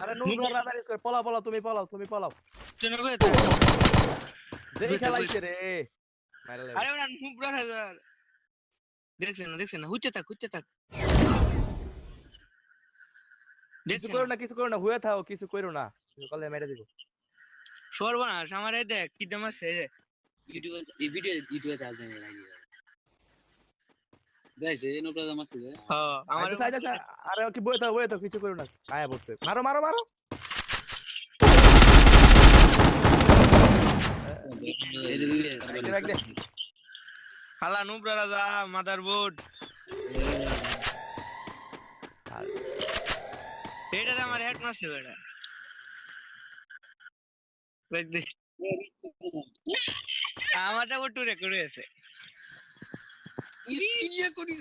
আরে স্কোর পলাও পলাও তুমি পলাও তুমি পলাও। চলো বে তো। দেই বুঝতে খেলাইছে রে। আরে ওরা নুব হাজার দেখছেন না দেখছেন না? হুচ্ছে থাক থাক। কিছু দেখছেন করো না? কিছু করো না হুয়ে থাও কিছু করো না। কলে মেরে দিব। সর্বনাশ আমার এই দেখ কি দাম আছে এই ভিডিও ইউটিউবে চার্জ দেয় না দেখছে এই নোটটা মারছে হ্যাঁ আমার আচ্ছা আচ্ছা আরে কি থাও কিছু করো না। আয়া পড়ছে। মারো মারো। হালা রাজা মাদারবোর্ড এটাতে আমার হেড মারছে বেটা দেখ। দেখ আমারটা টুরে করেছে ইয়ে করি।